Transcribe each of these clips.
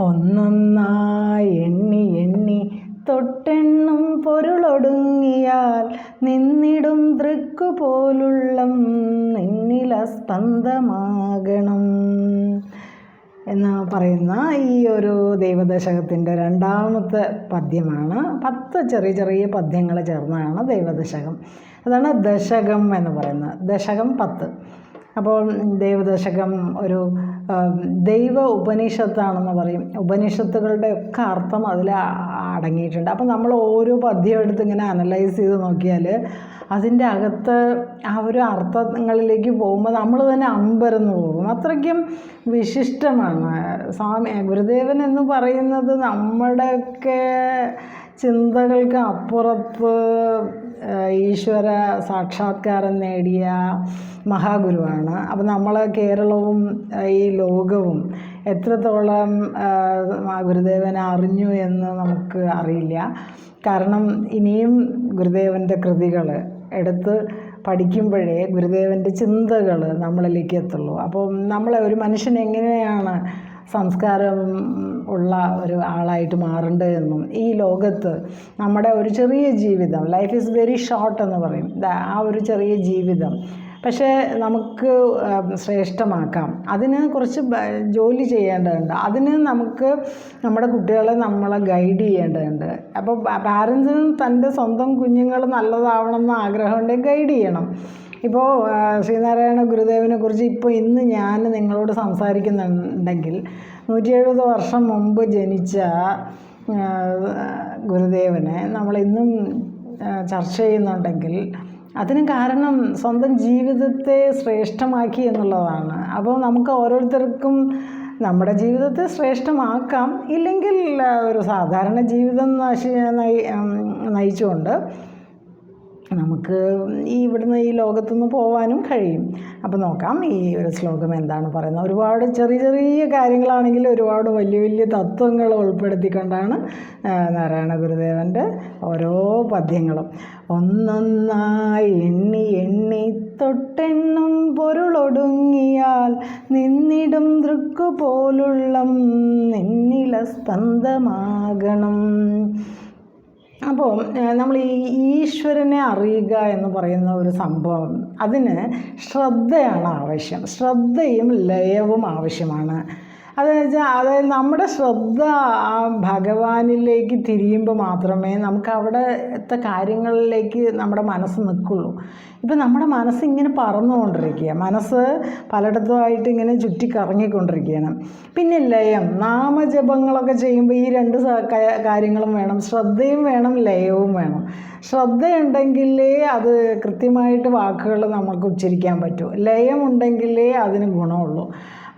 ഒന്നൊന്നായി എണ്ണി എണ്ണി തൊട്ടെണ്ണും പൊരുളൊടുങ്ങിയാൽ നിന്നിടും ദൃക്കു പോലുള്ളം നിന്നില സ്പന്ദമാകണം എന്ന് പറയുന്ന ഈ ഒരു ദൈവദശകത്തിന്റെ രണ്ടാമത്തെ പദ്യമാണ്. പത്ത് ചെറിയ ചെറിയ പദ്യങ്ങൾ ചേർന്നതാണ് ദൈവദശകം. അതാണ് ദശകം എന്ന് പറയുന്നത്. ദശകം പത്ത്. അപ്പോൾ ദൈവദശകം ഒരു ദൈവ ഉപനിഷത്താണെന്ന് പറയും. ഉപനിഷത്തുകളുടെ ഒക്കെ അർത്ഥം അതിൽ അടങ്ങിയിട്ടുണ്ട്. അപ്പം നമ്മൾ ഓരോ പദ്യം എടുത്ത് ഇങ്ങനെ അനലൈസ് ചെയ്ത് നോക്കിയാൽ അതിന്റെ അകത്ത് ആ ഒരു അർത്ഥങ്ങളിലേക്ക് പോകുമ്പോൾ നമ്മൾ തന്നെ അമ്പരന്ന് പോകും. അത്രയ്ക്കും വിശിഷ്ടമാണ്. സ്വാമി ഗുരുദേവൻ എന്ന് പറയുന്നത് നമ്മുടെയൊക്കെ ചിന്തകൾക്ക് അപ്പുറത്ത് ഈശ്വര സാക്ഷാത്കാരം നേടിയ മഹാഗുരുവാണ്. അപ്പോൾ നമ്മൾ കേരളവും ഈ ലോകവും എത്രത്തോളം ഗുരുദേവനെ അറിഞ്ഞു എന്ന് നമുക്ക് അറിയില്ല. കാരണം ഇനിയും ഗുരുദേവന്റെ കൃതികൾ എടുത്ത് പഠിക്കുമ്പോഴേ ഗുരുദേവന്റെ ചിന്തകൾ നമ്മളിലേക്ക് എത്തുള്ളൂ. അപ്പോൾ നമ്മളെ ഒരു മനുഷ്യൻ എങ്ങനെയാണ് സംസ്കാരം ഉള്ള ഒരു ആളായിട്ട് മാറേണ്ടത് എന്നും ഈ ലോകത്ത് നമ്മുടെ ഒരു ചെറിയ ജീവിതം ലൈഫ് ഈസ് വെരി ഷോർട്ട് എന്ന് പറയും. ആ ഒരു ചെറിയ ജീവിതം. പക്ഷേ നമുക്ക് ശ്രേഷ്ഠമാക്കാം. അതിന് കുറച്ച് ജോലി ചെയ്യേണ്ടതുണ്ട്. അതിന് നമുക്ക് നമ്മുടെ കുട്ടികളെ നമ്മളെ ഗൈഡ് ചെയ്യേണ്ടതുണ്ട്. അപ്പോൾ പാരൻസിനും തന്റെ സ്വന്തം കുഞ്ഞുങ്ങൾ നല്ലതാവണം എന്ന് ആഗ്രഹമുണ്ടെങ്കിൽ ഗൈഡ് ചെയ്യണം. ഇപ്പോൾ ശ്രീനാരായണ ഗുരുദേവനെ കുറിച്ച് ഇപ്പോൾ ഇന്ന് ഞാൻ നിങ്ങളോട് സംസാരിക്കുന്നുണ്ടെങ്കിൽ നൂറ്റി എഴുപത് വർഷം മുമ്പ് ജനിച്ച ഗുരുദേവനെ നമ്മൾ ഇന്നും ചർച്ച ചെയ്യുന്നുണ്ടെങ്കിൽ അതിന് കാരണം സ്വന്തം ജീവിതത്തെ ശ്രേഷ്ഠമാക്കി എന്നുള്ളതാണ്. അപ്പോൾ നമുക്ക് ഓരോരുത്തർക്കും നമ്മുടെ ജീവിതത്തെ ശ്രേഷ്ഠമാക്കാം ഇല്ലെങ്കിൽ ഒരു സാധാരണ ജീവിതം നശി നയിച്ചുകൊണ്ട് നമുക്ക് ഈ ഇവിടുന്ന് ഈ ലോകത്തുനിന്ന് പോവാനും കഴിയും. അപ്പോൾ നോക്കാം ഈ ഒരു ശ്ലോകം എന്താണ് പറയുന്നത്. ഒരുപാട് ചെറിയ ചെറിയ കാര്യങ്ങളാണെങ്കിൽ ഒരുപാട് വലിയ വലിയ തത്വങ്ങൾ ഉൾപ്പെടുത്തിക്കൊണ്ടാണ് നാരായണ ഗുരുദേവന്റെ ഓരോ പദ്യങ്ങളും. ഒന്നൊന്നായി എണ്ണി എണ്ണി തൊട്ടെണ്ണും പൊരുളൊടുങ്ങിയാൽ നിന്നിടും ദൃക്കു പോലുള്ളം നിന്നില അപ്പോൾ നമ്മൾ ഈ ഈശ്വരനെ അറിയുക എന്ന് പറയുന്ന ഒരു സംഭവം അതിന് ശ്രദ്ധയാണ് ആവശ്യം. ശ്രദ്ധയും ലയവും ആവശ്യമാണ്. അതെന്ന് വെച്ചാൽ അതായത് നമ്മുടെ ശ്രദ്ധ ആ ഭഗവാനിലേക്ക് തിരിയുമ്പോൾ മാത്രമേ നമുക്ക് അവിടുത്തെ കാര്യങ്ങളിലേക്ക് നമ്മുടെ മനസ്സ് നിൽക്കുള്ളൂ. ഇപ്പം നമ്മുടെ മനസ്സ് ഇങ്ങനെ പറന്നുകൊണ്ടിരിക്കുക. മനസ്സ് പലയിടത്തുമായിട്ട് ഇങ്ങനെ ചുറ്റി കറങ്ങിക്കൊണ്ടിരിക്കുകയാണ് പിന്നെ ലയം നാമജപങ്ങളൊക്കെ ചെയ്യുമ്പോൾ ഈ രണ്ട് കാര്യങ്ങളും വേണം. ശ്രദ്ധയും വേണം ലയവും വേണം. ശ്രദ്ധയുണ്ടെങ്കിലേ അത് കൃത്യമായിട്ട് വാക്കുകൾ നമുക്ക് ഉച്ചരിക്കാൻ പറ്റൂ. ലയമുണ്ടെങ്കിലേ അതിന് ഗുണമുള്ളൂ.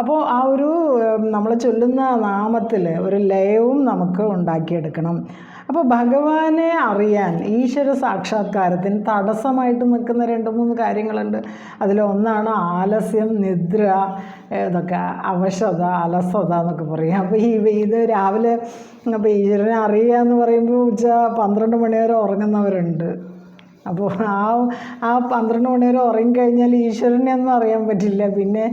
അപ്പോൾ ആ ഒരു നമ്മൾ ചൊല്ലുന്ന നാമത്തിൽ ഒരു ലയവും നമുക്ക് ഉണ്ടാക്കിയെടുക്കണം. അപ്പോൾ ഭഗവാനെ അറിയാൻ ഈശ്വര സാക്ഷാത്കാരത്തിന് തടസ്സമായിട്ട് നിൽക്കുന്ന രണ്ട് മൂന്ന് കാര്യങ്ങളുണ്ട്. അതിലൊന്നാണ് ആലസ്യം നിദ്ര ഇതൊക്കെ അവശത അലസത എന്നൊക്കെ പറയും. അപ്പോൾ ഈ ഇത് രാവിലെ അപ്പോൾ ഈശ്വരനെ അറിയുക എന്ന് പറയുമ്പോൾ ഉച്ച പന്ത്രണ്ട് മണി വരെ ഉറങ്ങുന്നവരുണ്ട്. അപ്പോൾ ആ ആ പന്ത്രണ്ട് മണി വരെ ഉറങ്ങിക്കഴിഞ്ഞാൽ ഈശ്വരനെ ഒന്നും അറിയാൻ പറ്റില്ല. പിന്നെ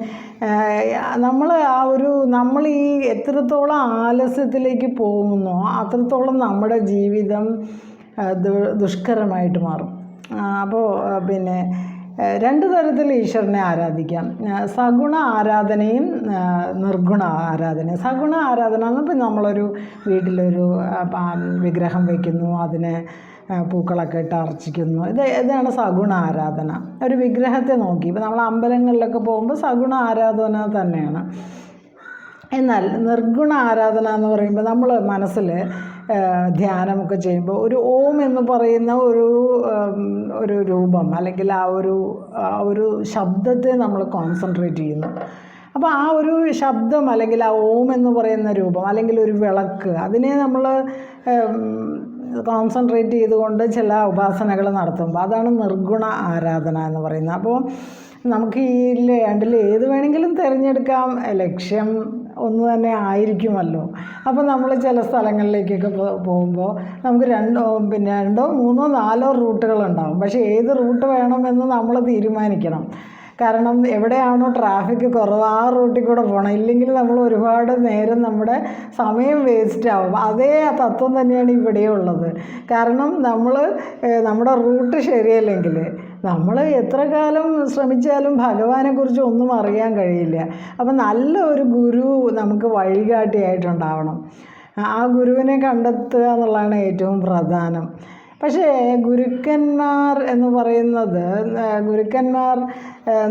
നമ്മൾ ആ ഒരു നമ്മൾ ഈ എത്രത്തോളം ആലസ്യത്തിലേക്ക് പോകുന്നോ അത്രത്തോളം നമ്മുടെ ജീവിതം ദുഷ്കരമായിട്ട് മാറും. അപ്പോൾ പിന്നെ രണ്ട് തരത്തിൽ ഈശ്വരനെ ആരാധിക്കാം. സഗുണ ആരാധനയും നിർഗുണ ആരാധനയും. സഗുണ ആരാധന എന്ന് ഇപ്പം നമ്മളൊരു വീട്ടിലൊരു വിഗ്രഹം വയ്ക്കുന്നു അതിനെ പൂക്കളൊക്കെ ഇട്ട് അർച്ചിക്കുന്നു. ഇത് ഇതാണ് സഗുണ ആരാധന. ഒരു വിഗ്രഹത്തെ നോക്കി. ഇപ്പം നമ്മൾ അമ്പലങ്ങളിലൊക്കെ പോകുമ്പോൾ സഗുണ ആരാധന തന്നെയാണ്. എന്നാൽ നിർഗുണ ആരാധന എന്ന് പറയുമ്പോൾ നമ്മൾ മനസ്സിൽ ധ്യാനമൊക്കെ ചെയ്യുമ്പോൾ ഒരു ഓം എന്ന് പറയുന്ന ഒരു ഒരു രൂപം അല്ലെങ്കിൽ ആ ഒരു ആ ഒരു ശബ്ദത്തെ നമ്മൾ കോൺസെൻട്രേറ്റ് ചെയ്യുന്നു. അപ്പോൾ ആ ഒരു ശബ്ദം അല്ലെങ്കിൽ ആ ഓം എന്ന് പറയുന്ന രൂപം അല്ലെങ്കിൽ ഒരു വിളക്ക് അതിനെ നമ്മൾ കോൺസെൻട്രേറ്റ് ചെയ്തുകൊണ്ട് ചില ഉപാസനകൾ നടത്തുമ്പോൾ അതാണ് നിർഗുണ ആരാധന എന്ന് പറയുന്നത്. അപ്പോൾ നമുക്ക് ഈ രണ്ടിൽ ഏത് വേണമെങ്കിലും തിരഞ്ഞെടുക്കാം. ലക്ഷ്യം ഒന്ന് തന്നെ ആയിരിക്കുമല്ലോ. അപ്പോൾ നമ്മൾ ചില സ്ഥലങ്ങളിലേക്കൊക്കെ പോകുമ്പോൾ നമുക്ക് രണ്ടോ പിന്നെ രണ്ടോ മൂന്നോ നാലോ റൂട്ടുകളുണ്ടാവും പക്ഷേ ഏത് റൂട്ട് വേണമെന്ന് നമ്മൾ തീരുമാനിക്കണം. കാരണം എവിടെയാണോ ട്രാഫിക് കുറവ് ആ റൂട്ടിൽ കൂടെ പോകണം ഇല്ലെങ്കിൽ നമ്മൾ ഒരുപാട് നേരം നമ്മുടെ സമയം വേസ്റ്റ് ആവും. അതേ തത്വം തന്നെയാണ് ഇവിടെ ഉള്ളത്. കാരണം നമ്മൾ നമ്മുടെ റൂട്ട് ശരിയല്ലെങ്കിൽ നമ്മൾ എത്ര കാലം ശ്രമിച്ചാലും ഭഗവാനെക്കുറിച്ച് ഒന്നും അറിയാൻ കഴിയില്ല. അപ്പം നല്ല ഒരു ഗുരു നമുക്ക് വഴികാട്ടിയായിട്ടുണ്ടാവണം. ആ ഗുരുവിനെ കണ്ടെത്തുക എന്നുള്ളതാണ് ഏറ്റവും പ്രധാനം. പക്ഷേ ഗുരുക്കന്മാർ എന്ന് പറയുന്നത് ഗുരുക്കന്മാർ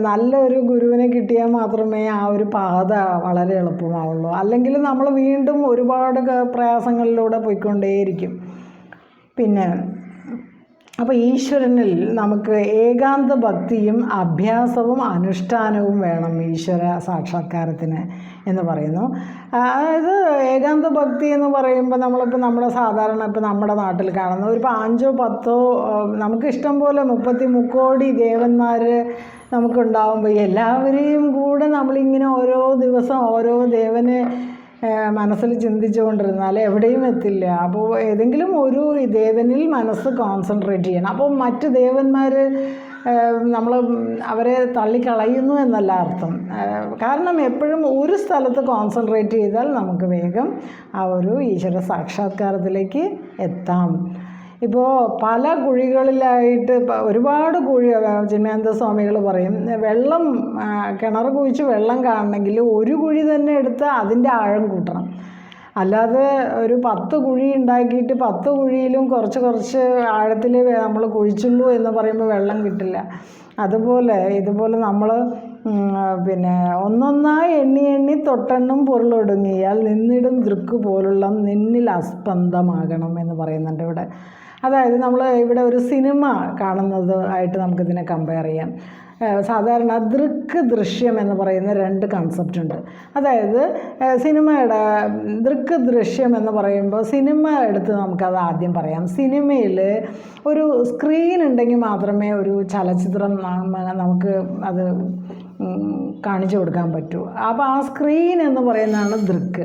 നല്ലൊരു ഗുരുവിനെ കിട്ടിയാൽ മാത്രമേ ആ ഒരു പാത വളരെ എളുപ്പമാവുള്ളൂ. അല്ലെങ്കിൽ നമ്മൾ വീണ്ടും ഒരുപാട് പ്രയാസങ്ങളിലൂടെ പോയിക്കൊണ്ടേയിരിക്കും. പിന്നെ അപ്പോൾ ഈശ്വരനിൽ നമുക്ക് ഏകാന്ത ഭക്തിയും അഭ്യാസവും അനുഷ്ഠാനവും വേണം ഈശ്വര സാക്ഷാത്കാരത്തിന് എന്ന് പറയുന്നു. അതായത് ഏകാന്ത ഭക്തി എന്ന് പറയുമ്പോൾ നമ്മളിപ്പോൾ നമ്മുടെ സാധാരണ ഇപ്പോൾ നമ്മുടെ നാട്ടിൽ കാണുന്ന ഒരു അഞ്ചോ പത്തോ നമുക്ക് ഇഷ്ടം പോലെ മുപ്പത്തി മുക്കോടി ദേവന്മാർ നമുക്കുണ്ടാകുമ്പോൾ എല്ലാവരെയും കൂടെ നമ്മളിങ്ങനെ ഓരോ ദിവസം ഓരോ ദേവനെ മനസ്സിൽ ചിന്തിച്ചു കൊണ്ടിരുന്നാൽ എവിടെയും എത്തില്ല. അപ്പോൾ ഏതെങ്കിലും ഒരു ദേവനിൽ മനസ്സ് കോൺസെൻട്രേറ്റ് ചെയ്യണം. അപ്പോൾ മറ്റ് ദേവന്മാർ നമ്മൾ അവരെ തള്ളിക്കളയുന്നു എന്നല്ല അർത്ഥം. കാരണം എപ്പോഴും ഒരു സ്ഥലത്ത് കോൺസെൻട്രേറ്റ് ചെയ്താൽ നമുക്ക് വേഗം ആ ഒരു ഈശ്വര സാക്ഷാത്കാരത്തിലേക്ക് എത്താം. ഇപ്പോൾ പല കുഴികളിലായിട്ട് ഒരുപാട് കുഴി ചിന്മയാനന്ദ സ്വാമികൾ പറയും വെള്ളം കിണർ കുഴിച്ച് വെള്ളം കാണണമെങ്കിൽ ഒരു കുഴി തന്നെ എടുത്ത് അതിന്റെ ആഴം കൂട്ടണം. അല്ലാതെ ഒരു പത്ത് കുഴി ഉണ്ടാക്കിയിട്ട് പത്ത് കുഴിയിലും കുറച്ച് കുറച്ച് ആഴത്തിൽ നമ്മൾ കുഴിച്ചുള്ളൂ എന്ന് പറയുമ്പോൾ വെള്ളം കിട്ടില്ല. അതുപോലെ ഇതുപോലെ നമ്മൾ പിന്നെ ഒന്നൊന്നായി എണ്ണി എണ്ണി തൊട്ടെണ്ണും പൊരുളൊടുങ്ങിയാൽ നിന്നിടും ദൃക്ക് പോലുള്ള നിന്നിൽ അസ്പന്ദമാകണം എന്ന് പറയുന്നുണ്ട് ഇവിടെ. അതായത് നമ്മൾ ഇവിടെ ഒരു സിനിമ കാണുന്നത് ആയിട്ട് നമുക്കിതിനെ കമ്പയർ ചെയ്യാം. സാധാരണ ദൃക്ക് ദൃശ്യം എന്ന് പറയുന്ന രണ്ട് കൺസെപ്റ്റ് ഉണ്ട്. അതായത് സിനിമയുടെ ദൃക്ക് ദൃശ്യം എന്ന് പറയുമ്പോൾ സിനിമ എടുത്ത് നമുക്കത് ആദ്യം പറയാം. സിനിമയിൽ ഒരു സ്ക്രീൻ ഉണ്ടെങ്കിൽ മാത്രമേ ഒരു ചലച്ചിത്രം നമുക്ക് അത് കാണിച്ചു കൊടുക്കാൻ പറ്റൂ. അപ്പോൾ ആ സ്ക്രീൻ എന്ന് പറയുന്നതാണ് ദൃക്ക്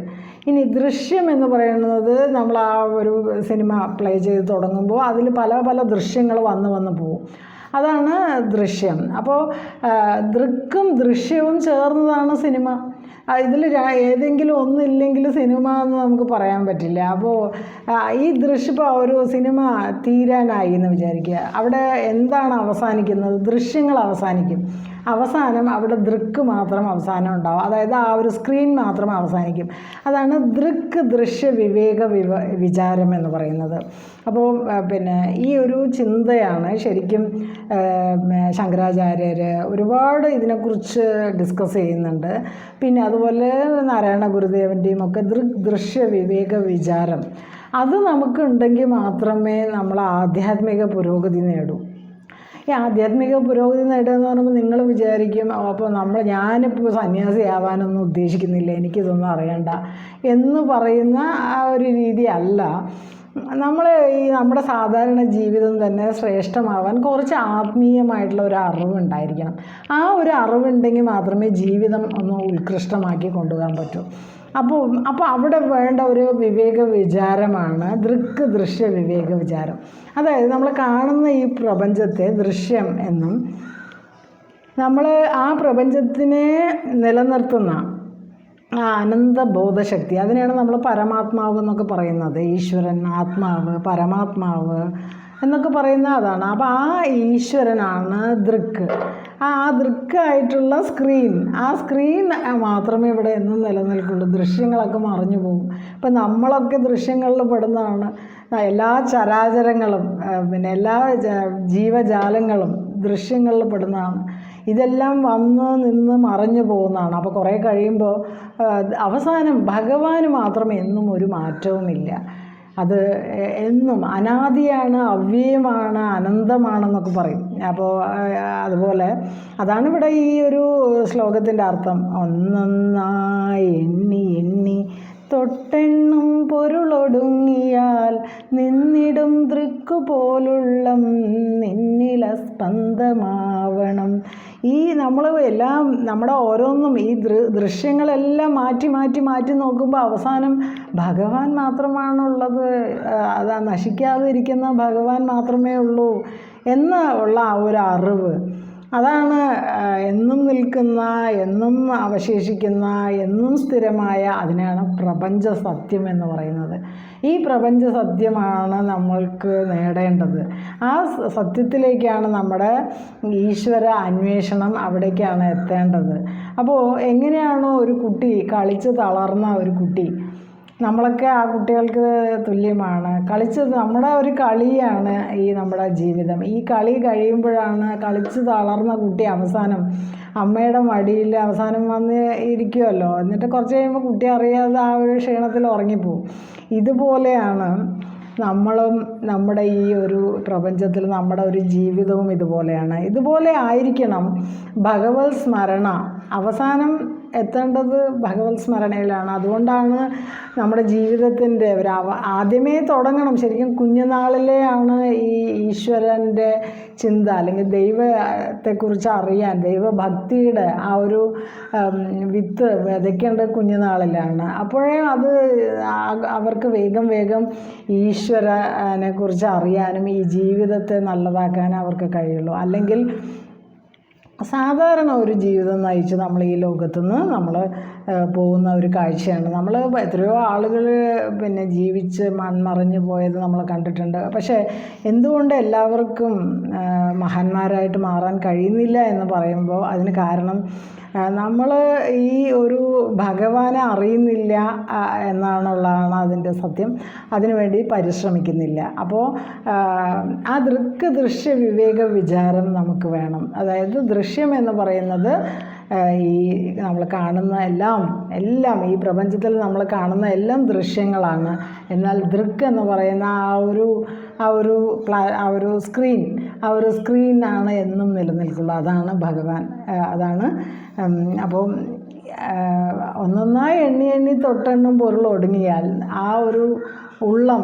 ഇനി ദൃശ്യം എന്ന് പറയുന്നത് നമ്മൾ ആ ഒരു സിനിമ പ്ലേ ചെയ്ത് തുടങ്ങുമ്പോൾ അതിൽ പല പല ദൃശ്യങ്ങൾ വന്ന് വന്ന് പോകും അതാണ് ദൃശ്യം. അപ്പോൾ ദൃക്കും ദൃശ്യവും ചേർന്നതാണ് സിനിമ ഇതിൽ ഏതെങ്കിലും ഒന്നില്ലെങ്കിൽ സിനിമ എന്ന് നമുക്ക് പറയാൻ പറ്റില്ല. അപ്പോൾ ഈ ദൃശ്യ ഒരു സിനിമ തീരാനായി എന്ന് വിചാരിക്കുക. അവിടെ എന്താണ് അവസാനിക്കുന്നത്? ദൃശ്യങ്ങൾ അവസാനിക്കും. അവസാനം അവിടെ ദൃക്ക് മാത്രം അവസാനം ഉണ്ടാവും. അതായത് ആ ഒരു സ്ക്രീൻ മാത്രം അവസാനിക്കും. അതാണ് ദൃക്ക് ദൃശ്യ വിവേക വിവ വിചാരം എന്ന് പറയുന്നത്. അപ്പോൾ പിന്നെ ഈ ഒരു ചിന്തയാണ് ശരിക്കും ശങ്കരാചാര്യർ ഒരുപാട് ഇതിനെക്കുറിച്ച് ഡിസ്കസ് ചെയ്യുന്നുണ്ട്. പിന്നെ അതുപോലെ നാരായണ ഗുരുദേവന്റെയും ഒക്കെ ദൃക് ദൃശ്യ വിവേക വിചാരം. അത് നമുക്കുണ്ടെങ്കിൽ മാത്രമേ നമ്മൾ ആധ്യാത്മിക പുരോഗതി നേടൂ. ഈ ആധ്യാത്മിക പുരോഗതി നേടുക എന്ന് പറയുമ്പോൾ നിങ്ങൾ വിചാരിക്കും അപ്പോൾ നമ്മൾ ഞാനിപ്പോൾ സന്യാസി ആവാനൊന്നും ഉദ്ദേശിക്കുന്നില്ല എനിക്കിതൊന്നും അറിയണ്ട എന്ന് പറയുന്ന ആ ഒരു രീതി അല്ല. നമ്മൾ ഈ നമ്മുടെ സാധാരണ ജീവിതം തന്നെ ശ്രേഷ്ഠമാവാൻ കുറച്ച് ആത്മീയമായിട്ടുള്ള ഒരു അറിവുണ്ടായിരിക്കണം. ആ ഒരു അറിവുണ്ടെങ്കിൽ മാത്രമേ ജീവിതം ഒന്ന് ഉത്കൃഷ്ടമാക്കി കൊണ്ടുപോകാൻ പറ്റൂ. അപ്പോൾ അപ്പോൾ അവിടെ വേണ്ട ഒരു വിവേക വിചാരമാണ് ദൃക്ക് ദൃശ്യ വിവേക വിചാരം. അതായത് നമ്മൾ കാണുന്ന ഈ പ്രപഞ്ചത്തെ ദൃശ്യം എന്നും നമ്മൾ ആ പ്രപഞ്ചത്തിനെ നിലനിർത്തുന്ന ആ അനന്ത ബോധശക്തി അതിനെയാണ് നമ്മൾ പരമാത്മാവ് എന്നൊക്കെ പറയുന്നത്. ഈശ്വരൻ ആത്മാവ് പരമാത്മാവ് എന്നൊക്കെ പറയുന്ന അതാണ്. അപ്പോൾ ആ ഈശ്വരനാണ് ദൃക്ക് ആ ദൃക്കായിട്ടുള്ള സ്ക്രീൻ ആ സ്ക്രീൻ മാത്രമേ ഇവിടെ എന്നും നിലനിൽക്കുള്ളൂ. ദൃശ്യങ്ങളൊക്കെ മറിഞ്ഞു പോകും. ഇപ്പം നമ്മളൊക്കെ ദൃശ്യങ്ങളിൽ പെടുന്നതാണ്. എല്ലാ ചരാചരങ്ങളും പിന്നെ എല്ലാ ജീവജാലങ്ങളും ദൃശ്യങ്ങളിൽ പെടുന്നതാണ്. ഇതെല്ലാം വന്ന് നിന്ന് മറഞ്ഞു പോകുന്നതാണ്. അപ്പോൾ കുറേ കഴിയുമ്പോൾ അവസാനം ഭഗവാന് മാത്രം എന്നും ഒരു മാറ്റവുമില്ല. അത് എന്നും അനാദിയാണ് അവ്യയമാണ് അനന്തമാണെന്നൊക്കെ പറയും. അപ്പോൾ അതുപോലെ അതാണ് ഇവിടെ ഈ ഒരു ശ്ലോകത്തിന്റെ അർത്ഥം. ഒന്നൊന്നായി എണ്ണി എണ്ണി തൊട്ടെണ്ണും പൊരുളൊടുങ്ങിയാൽ നിന്നിടും ദൃക്കു പോലുള്ള നിന്നില സ്പന്ദമാവണം. ഈ നമ്മൾ എല്ലാം നമ്മുടെ ഓരോന്നും ഈ ദൃ ദൃശ്യങ്ങളെല്ലാം മാറ്റി മാറ്റി മാറ്റി നോക്കുമ്പോൾ അവസാനം ഭഗവാൻ മാത്രമാണുള്ളത്. അത് നശിക്കാതെ ഇരിക്കുന്ന ഭഗവാൻ മാത്രമേ ഉള്ളൂ എന്ന് ഉള്ള ആ ഒരു അറിവ്. അതാണ് എന്നും നിൽക്കുന്ന എന്നും അവശേഷിക്കുന്ന എന്നും സ്ഥിരമായ അതിനാണ് പ്രപഞ്ച സത്യം എന്ന് പറയുന്നത്. ഈ പ്രപഞ്ച സത്യമാണ് നമ്മൾക്ക് നേടേണ്ടത്. ആ സത്യത്തിലേക്കാണ് നമ്മുടെ ഈശ്വര അന്വേഷണം അവിടേക്കാണ് എത്തേണ്ടത്. അപ്പോൾ എങ്ങനെയാണോ ഒരു കുട്ടി കളിച്ച് തളർന്ന ഒരു കുട്ടി നമ്മളൊക്കെ ആ കുട്ടികൾക്ക് തുല്യമാണ്. കളിച്ചത് നമ്മുടെ ഒരു കളിയാണ് ഈ നമ്മുടെ ജീവിതം. ഈ കളി കഴിയുമ്പോഴാണ് കളിച്ച് തളർന്ന കുട്ടി അവസാനം അമ്മയുടെ മടിയിൽ അവസാനം വന്ന് ഇരിക്കുമല്ലോ എന്നിട്ട് കുറച്ച് കഴിയുമ്പോൾ കുട്ടി അറിയാതെ ആ ഒരു ക്ഷീണത്തിൽ ഉറങ്ങിപ്പോവും. ഇതുപോലെയാണ് നമ്മളും നമ്മുടെ ഈ ഒരു പ്രപഞ്ചത്തിൽ നമ്മുടെ ഒരു ജീവിതവും ഇതുപോലെയാണ്. ഇതുപോലെ ആയിരിക്കണം ഭഗവത് സ്മരണ. അവസാനം എത്തേണ്ടത് ഭഗവത് സ്മരണയിലാണ്. അതുകൊണ്ടാണ് നമ്മുടെ ജീവിതത്തിന്റെ ഒരു ആദ്യമേ തുടങ്ങണം. ശരിക്കും കുഞ്ഞുനാളിലെയാണ് ഈ ഈശ്വരന്റെ ചിന്ത അല്ലെങ്കിൽ ദൈവത്തെക്കുറിച്ച് അറിയാൻ ദൈവഭക്തിയുടെ ആ ഒരു വിത്ത് വിതയ്ക്കേണ്ടത് കുഞ്ഞുനാളിലാണ്. അപ്പോഴേ അത് അവർക്ക് വേഗം വേഗം ഈശ്വരനെ കുറിച്ച് അറിയാനും ഈ ജീവിതത്തെ നല്ലതാക്കാനും അവർക്ക് കഴിയുള്ളൂ. അല്ലെങ്കിൽ സാധാരണ ഒരു ജീവിതം നയിച്ച് നമ്മൾ ഈ ലോകത്തുനിന്ന് നമ്മൾ പോകുന്ന ഒരു കാഴ്ചയാണ്. നമ്മൾ എത്രയോ ആളുകൾ പിന്നെ ജീവിച്ച് മൺമറഞ്ഞു പോയത് നമ്മൾ കണ്ടിട്ടുണ്ട്. പക്ഷേ എന്തുകൊണ്ട് എല്ലാവർക്കും മഹാന്മാരായിട്ട് മാറാൻ കഴിയുന്നില്ല എന്ന് പറയുമ്പോൾ അതിന് കാരണം നമ്മൾ ഈ ഒരു ഭഗവാനെ അറിയുന്നില്ല എന്നാണുള്ളതാണ് അതിന്റെ സത്യം. അതിനുവേണ്ടി പരിശ്രമിക്കുന്നില്ല. അപ്പോൾ ആ ദൃക്ക് ദൃശ്യ വിവേക വിചാരം നമുക്ക് വേണം. അതായത് ദൃശ്യം എന്ന് പറയുന്നത് ഈ നമ്മൾ കാണുന്ന എല്ലാം എല്ലാം ഈ പ്രപഞ്ചത്തിൽ നമ്മൾ കാണുന്ന എല്ലാം ദൃശ്യങ്ങളാണ്. എന്നാൽ ദൃക്ക് എന്ന് പറയുന്ന ആ ഒരു ആ ഒരു പ്ലാ ആ ഒരു സ്ക്രീൻ ആ ഒരു സ്ക്രീനാണ് എന്നും നിലനിൽക്കുള്ളൂ. അതാണ് ഭഗവാൻ അതാണ് അപ്പോൾ ഒന്നൊന്നായി എണ്ണി എണ്ണി തൊട്ടെണ്ണും പൊരുൾ ഒടുങ്ങിയാൽ ആ ഒരു ഉള്ളം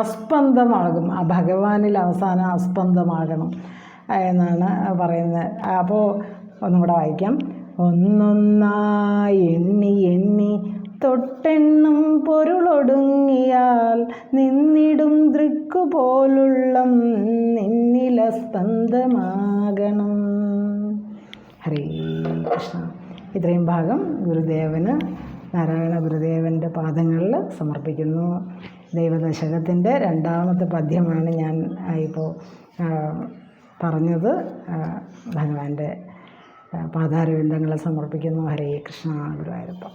അസ്പന്ദമാകും. ആ ഭഗവാനിൽ അവസാനം അസ്പന്ദമാകണം എന്നാണ് പറയുന്നത്. അപ്പോൾ ഒന്നും കൂടെ വായിക്കാം. ഒന്നൊന്നായി എണ്ണി എണ്ണി തൊട്ടെണ്ണും പൊരുളൊടുങ്ങിയാൽ നിന്നിടും ദൃക്കുപോലുള്ള നിന്നില സ്പന്ദമാകണം ഹരേ കൃഷ്ണ. ഇത്രയും ഭാഗം ഗുരുദേവന് നാരായണ ഗുരുദേവന്റെ പാദങ്ങളിൽ സമർപ്പിക്കുന്നു. ദൈവദശകത്തിന്റെ രണ്ടാമത്തെ പദ്യമാണ് ഞാൻ ഇപ്പോൾ പറഞ്ഞത്. ഭഗവാന്റെ പാദാരവിന്ദങ്ങളെ സമർപ്പിക്കുന്നു. ഹരേ കൃഷ്ണ ഗുരുവായൂരപ്പ.